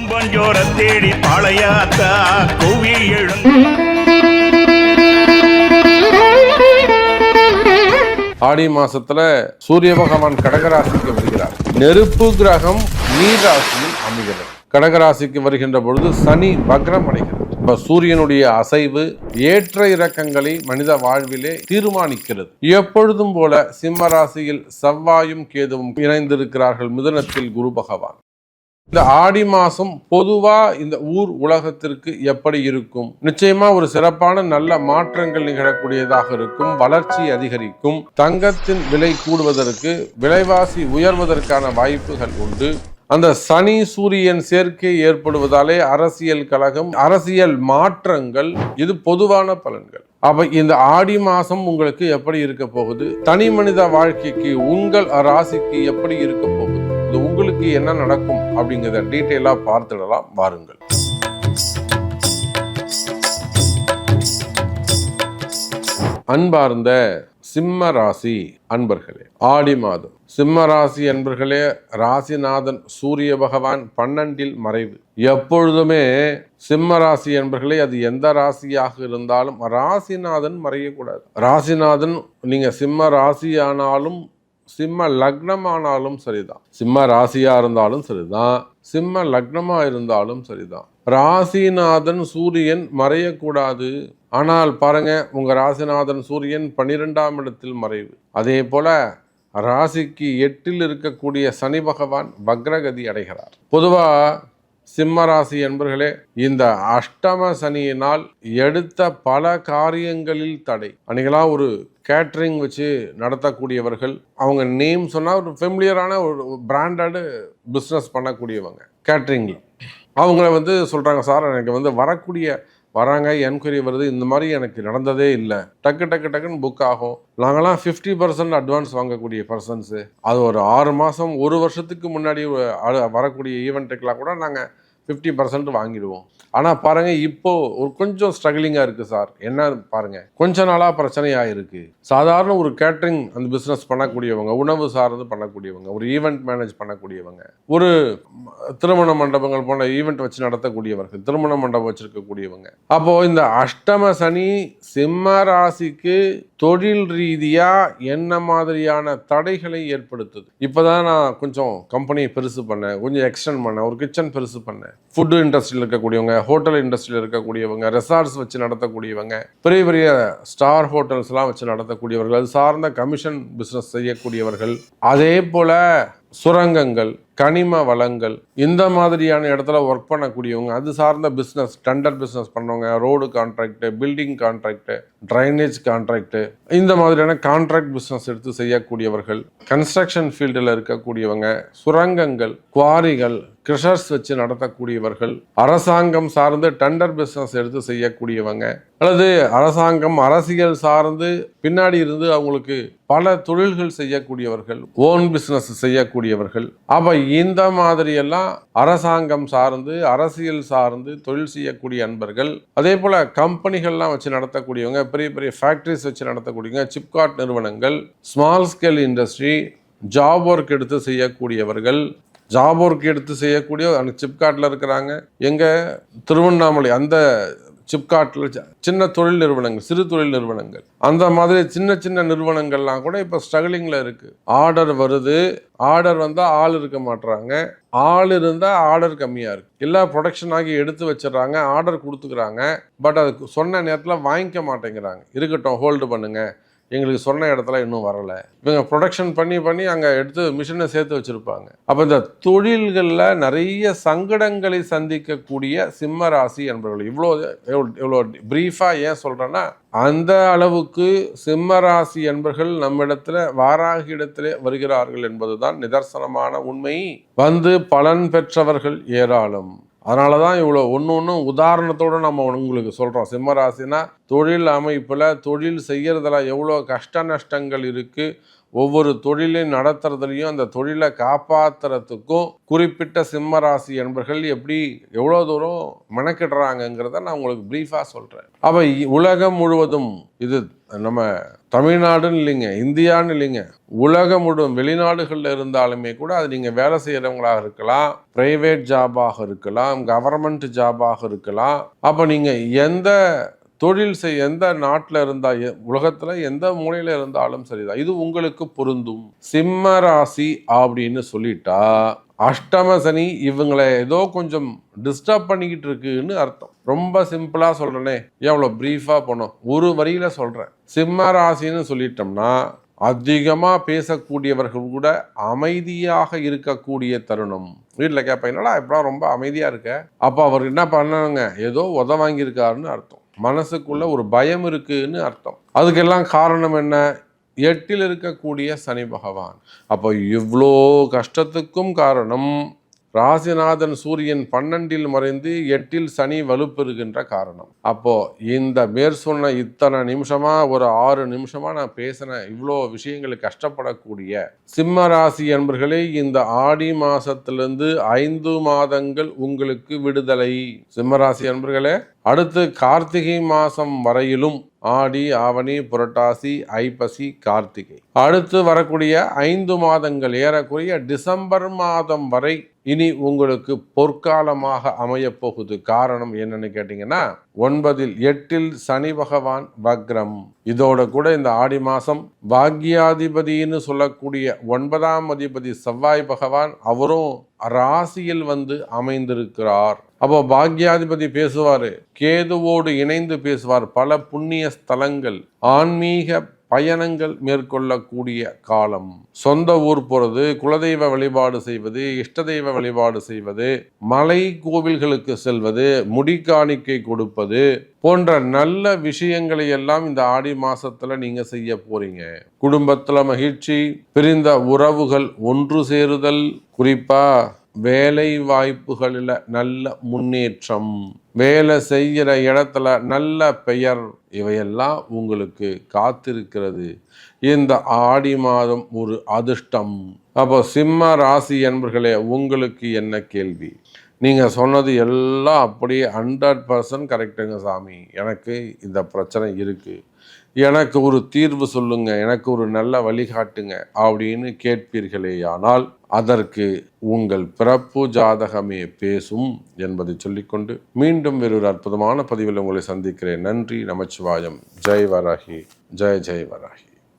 கும்பஞ்சோர தேடி பழையாத்தா குவி ஆடி மாசத்துல சூரிய பகவான் கடகராசிக்கு வருகிறார். நெருப்பு கிரகம் நீர் ராசியில் அமைகிறது. கடகராசிக்கு வருகின்ற பொழுது சனி வக்ரம் அடைகிறது. இப்ப சூரியனுடைய அசைவு ஏற்ற இறக்கங்களை மனித வாழ்விலே தீர்மானிக்கிறது. எப்பொழுதும் போல சிம்ம ராசியில் செவ்வாயும் கேதுவும் இணைந்திருக்கிறார்கள் மிதனத்தில் குரு பகவான். இந்த ஆடி மாதம் பொதுவாக இந்த ஊர் உலகத்திற்கு எப்படி இருக்கும்? நிச்சயமாக ஒரு சிறப்பான நல்ல மாற்றங்கள் நிகழக்கூடியதாக இருக்கும் வளர்ச்சி அதிகரிக்கும் தங்கத்தின் விலை கூடுவதற்கு விலைவாசி உயர்வதற்கான வாய்ப்புகள் உண்டு. அந்த சனி சூரியன் சேர்க்கை ஏற்படுவதாலே அரசியல் கழகம் அரசியல் மாற்றங்கள் இது பொதுவான பலன்கள். அப்ப இந்த ஆடி மாசம் உங்களுக்கு எப்படி இருக்க போகுது? தனி மனித வாழ்க்கைக்கு உங்கள் ராசிக்கு எப்படி இருக்க போகுது? இது என்ன நடக்கும் அப்படிங்கிறத டீட்டெயிலாக பார்த்துடலாம். வாருங்கள். அன்பார்ந்த சிம்ம ராசி அன்பர்களே ஆடி மாதம். சிம்ம ராசி அன்பர்களே ராசிநாதன் சூரிய பகவான் பன்னெண்டில் மறைவு. எப்பொழுதுமே சிம்ம ராசி என்பர்களே அது எந்த ராசியாக இருந்தாலும் ராசிநாதன் மறையக்கூடாது. ராசிநாதன் நீங்க சிம்ம ராசியானாலும் சிம்ம லக்னமானாலும் சரிதான். சிம்ம ராசியா இருந்தாலும் சரிதான். சிம்ம லக்னமா இருந்தாலும் சரிதான். ராசிநாதன் சூரியன் மறையக்கூடாது. ஆனால் பாருங்க உங்க ராசிநாதன் சூரியன் பன்னிரெண்டாம் இடத்தில் மறைவு. அதே போல ராசிக்கு எட்டில் இருக்கக்கூடிய சனி பகவான் வக்ரகதி அடைகிறார். பொதுவா சிம்ம ராசி என்பர்களே இந்த அஷ்டம சனியினால் எடுத்த பல காரியங்களில் தடை. அன்னைக்கெல்லாம் ஒரு கேட்ரிங் வச்சு நடத்தக்கூடியவர்கள் அவங்க நேம் சொன்னால் ஒரு ஃபெமிலியரான ஒரு பிராண்டடு பிஸ்னஸ் பண்ணக்கூடியவங்க கேட்ரிங்கில் அவங்கள வந்து சொல்கிறாங்க சார் எனக்கு வந்து வரக்கூடிய வராங்க என்கொயரி வருது இந்த மாதிரி எனக்கு நடந்ததே இல்லை. டக்கு டக்கு டக்குன்னு புக் ஆகும். நாங்களாம் ஃபிஃப்டி பர்சன்ட் அட்வான்ஸ் வாங்கக்கூடிய பர்சன்ஸு அது ஒரு ஆறு மாதம் ஒரு வருஷத்துக்கு முன்னாடி வரக்கூடிய ஈவெண்ட்டுக்கெலாம் கூட நாங்கள் ஃபிஃப்டி பர்சன்ட் வாங்கிடுவோம். ஆனால் பாருங்கள் இப்போ ஒரு கொஞ்சம் ஸ்ட்ரகிளிங்காக இருக்குது சார் என்ன பாருங்கள் கொஞ்ச நாளாக பிரச்சனையாக இருக்குது சாதாரண ஒரு கேட்ரிங் அந்த பிஸ்னஸ் பண்ணக்கூடியவங்க உணவு சார்ந்து பண்ணக்கூடியவங்க ஒரு ஈவெண்ட் மேனேஜ் பண்ணக்கூடியவங்க ஒரு திருமண மண்டபங்கள் போன்ற ஈவெண்ட் வச்சு நடத்தக்கூடியவர்கள் திருமண மண்டபம் வச்சுருக்கக்கூடியவங்க. அப்போது இந்த அஷ்டம சனி சிம்ம ராசிக்கு தொழில் ரீதியாக என்ன மாதிரியான தடைகளை ஏற்படுத்துது? இப்போ தான் நான் கொஞ்சம் கம்பெனியை பெருசு பண்ணேன் கொஞ்சம் எக்ஸ்டெண்ட் பண்ணேன் ஒரு கிச்சன் பெருசு பண்ணேன். ஃபுட்டு இண்டஸ்ட்ரியில் இருக்கக்கூடியவங்க ஹோட்டல் இண்டஸ்ட்ரியில் இருக்கக்கூடியவங்க ரெசார்ட்ஸ் வச்சு நடத்தக்கூடியவங்க பெரிய பெரிய ஸ்டார் ஹோட்டல்ஸ்லாம் வச்சு நடத்தக்கூடியவர்கள் அது சார்ந்த கமிஷன் பிஸ்னஸ் செய்யக்கூடியவர்கள் அதே போல் சுரங்கங்கள் கனிம வளங்கள் இந்த மாதிரியான இடத்துல ஒர்க் பண்ணக்கூடியவங்க அது சார்ந்த பிஸ்னஸ் டெண்டர் பிஸ்னஸ் பண்ணவங்க road contract building contract drainage contract இந்த மாதிரியான கான்ட்ராக்ட் பிஸ்னஸ் எடுத்து செய்யக்கூடியவர்கள் கன்ஸ்ட்ரக்ஷன் ஃபீல்டில் இருக்கக்கூடியவங்க சுரங்கங்கள் குவாரிகள் கிரஷர்ஸ் வச்சு நடத்தக்கூடியவர்கள் அரசாங்கம் சார்ந்து டெண்டர் பிஸ்னஸ் எடுத்து செய்யக்கூடியவங்க அல்லது அரசாங்கம் அரசியல் சார்ந்து பின்னாடி இருந்து அவங்களுக்கு பல தொழில்கள் செய்யக்கூடியவர்கள் ஓன் பிஸ்னஸ் செய்யக்கூடியவர்கள். அப்ப இந்த மாதிரியெல்லாம் அரசாங்கம் சார்ந்து அரசியல் சார்ந்து தொழில் செய்யக்கூடிய அன்பர்கள் அதே போல கம்பெனிகள்லாம் வச்சு நடத்தக்கூடியவங்க பெரிய பெரிய ஃபேக்டரிஸ் வச்சு நடத்தக்கூடியவங்க சிப்காட் நிறுவனங்கள் small scale industry job work எடுத்து செய்யக்கூடியவர்கள் ஜாப் ஒர்க் எடுத்து செய்யக்கூடிய அந்த சிப்காட்டில் இருக்கிறாங்க. எங்கள் திருவண்ணாமலை அந்த சிப்காட்டில் சின்ன தொழில் நிறுவனங்கள் சிறு தொழில் நிறுவனங்கள். அந்த மாதிரி சின்ன சின்ன நிறுவனங்கள்லாம் கூட இப்போ ஸ்ட்ரகிளிங்கில் இருக்குது ஆர்டர் வருது. ஆர்டர் வந்தால் ஆள் இருக்க மாட்றாங்க. ஆள் இருந்தால் ஆர்டர் கம்மியாக இருக்குது எல்லா ப்ரொடக்ஷன் ஆகி எடுத்து வச்சிடுறாங்க. ஆர்டர் கொடுத்துக்கிறாங்க. பட் அது சொன்ன நேரத்தில் வாங்கிக்க மாட்டேங்கிறாங்க. இருக்கட்டும் ஹோல்டு பண்ணுங்கள் எங்களுக்கு சொன்ன இடத்துல இன்னும் வரலை. இவங்க ப்ரொடக்ஷன் பண்ணி பண்ணி அங்கே எடுத்து மிஷினை சேர்த்து வச்சுருப்பாங்க. அப்போ இந்த தொழில்களில் நிறைய சங்கடங்களை சந்திக்கக்கூடிய சிம்ம ராசி என்பவர்கள் இவ்வளோ எவ்வளோ- இவ்வளோ ப்ரீஃபாக ஏன் சொல்கிறேன்னா அந்த அளவுக்கு சிம்ம ராசி என்பர்கள் நம்மிடத்தில் வாராகி இடத்திலே வருகிறார்கள் என்பதுதான் நிதர்சனமான உண்மை. வந்து பலன் பெற்றவர்கள் ஏராளம். அதனால தான் இவ்வளோ ஒன்று ஒன்றும் உதாரணத்தோடு நம்ம உங்களுக்கு சொல்கிறோம் சிம்மராசினா தொழில் அமைப்பில் தொழில் செய்கிறதுல எவ்வளோ கஷ்ட நஷ்டங்கள் இருக்குது ஒவ்வொரு தொழிலை நடத்துறதுலையும் அந்த தொழிலை காப்பாத்துறதுக்கும் குறிப்பிட்ட சிம்ம ராசி என்பர்கள் எப்படி எவ்வளோ தூரம் மெனக்கிடுறாங்கங்கிறத நான் உங்களுக்கு ப்ரீஃபாக சொல்கிறேன் அப்போ உலகம் முழுவதும் இது நம்ம தமிழ்நாடுன்னு இல்லைங்க இந்தியான்னு இல்லைங்க. உலகம் முழுவதும் வெளிநாடுகளில் இருந்தாலுமே கூட அது நீங்கள் வேலை செய்கிறவங்களாக இருக்கலாம் ப்ரைவேட் ஜாபாக இருக்கலாம் கவர்மெண்ட் ஜாபாக இருக்கலாம். அப்போ நீங்கள் எந்த தொழில் செய் எந்த நாட்டில் இருந்தால் உலகத்தில் எந்த மூலையில் இருந்தாலும் சரிதான். இது உங்களுக்கு பொருந்தும். சிம்ம ராசி அப்படின்னு சொல்லிட்டா அஷ்டம சனி இவங்களை ஏதோ கொஞ்சம் டிஸ்டர்ப் பண்ணிக்கிட்டு இருக்குன்னு அர்த்தம். ரொம்ப சிம்பிளாக சொல்கிறேனே எவ்வளோ ப்ரீஃபாக போனோம். ஒரு வரியில் சொல்கிறேன் சிம்ம ராசின்னு சொல்லிட்டோம்னா அதிகமாக பேசக்கூடியவர்கள் கூட அமைதியாக இருக்கக்கூடிய தருணம். வீட்டில் கேட்பேன் என்னடா இப்படிலாம் ரொம்ப அமைதியாக இருக்க? அப்போ அவர் என்ன பண்ணாங்க ஏதோ உத வாங்கியிருக்காருன்னு அர்த்தம். மனசுக்குள்ள ஒரு பயம் இருக்குன்னு அர்த்தம். அதுக்கெல்லாம் காரணம் என்ன? எட்டில் இருக்கக்கூடிய சனி பகவான். அப்போ இவ்வளோ கஷ்டத்துக்கும் காரணம் ராசிநாதன் சூரியன் பன்னெண்டில் மறைந்து எட்டில் சனி வலுப்பெறுகின்ற காரணம். அப்போ இந்த மேற் சொன்ன இத்தனை நிமிஷமா ஒரு ஆறு நிமிஷமா நான் பேசின இவ்வளோ விஷயங்களை கஷ்டப்படக்கூடிய சிம்ம ராசி என்பர்களே இந்த ஆடி மாசத்திலிருந்து ஐந்து மாதங்கள் உங்களுக்கு விடுதலை. சிம்ம ராசி என்பர்களே அடுத்து கார்த்திகை மாசம் வரையிலும் ஆடி ஆவணி புரட்டாசி ஐப்பசி கார்த்திகை. அடுத்து வரக்கூடிய ஐந்து மாதங்கள் ஏறக்குறைய டிசம்பர் மாதம் வரை இனி உங்களுக்கு பொற்காலமாக அமையப் போகுது. காரணம் என்னன்னு கேட்டீங்கன்னா ஒன்பதில் எட்டில் சனி பகவான் வக்ரம். இதோட கூட இந்த ஆடி மாசம் பாக்யாதிபதினு சொல்லக்கூடிய ஒன்பதாம் அதிபதி செவ்வாய் பகவான் அவரும் ராசியில் வந்து அமைந்திருக்கிறார். அப்போ பாக்யாதிபதி பேசுவார் கேதுவோடு இணைந்து பேசுவார். பல புண்ணிய ஸ்தலங்கள் ஆன்மீக பயணங்கள் மேற்கொள்ளக்கூடிய காலம். சொந்த ஊர் போகிறது குலதெய்வ வழிபாடு செய்வது இஷ்ட தெய்வ வழிபாடு செய்வது மலை கோவில்களுக்கு செல்வது முடிக்காணிக்கை கொடுப்பது போன்ற நல்ல விஷயங்களை எல்லாம் இந்த ஆடி மாசத்துல நீங்க செய்ய போறீங்க. குடும்பத்துல மகிழ்ச்சி பிரிந்த உறவுகள் ஒன்று சேருதல். குறிப்பா வேலை வாய்ப்புகளில் நல்ல முன்னேற்றம் வேலை செய்கிற இடத்துல நல்ல பெயர் இவையெல்லாம் உங்களுக்கு காத்திருக்கிறது. இந்த ஆடி மாதம் ஒரு அதிர்ஷ்டம். அப்போ சிம்ம ராசி என்பர்களே உங்களுக்கு என்ன கேள்வி? நீங்கள் சொன்னது எல்லாம் அப்படியே ஹண்ட்ரட் பர்சன்ட் கரெக்டுங்க சாமி. எனக்கு இந்த பிரச்சனை இருக்குது எனக்கு ஒரு தீர்வு சொல்லுங்க எனக்கு ஒரு நல்ல வழிகாட்டுங்க அப்படின்னு கேட்பீர்களேயானால் அதற்கு உங்கள் பிறப்பு ஜாதகமே பேசும் என்பதை சொல்லிக்கொண்டு மீண்டும் வேறொரு அற்புதமான பதிவில் உங்களை சந்திக்கிறேன். நன்றி நமச்சிவாயம். ஜெய் வராகி. ஜெய் ஜெய் வராகி.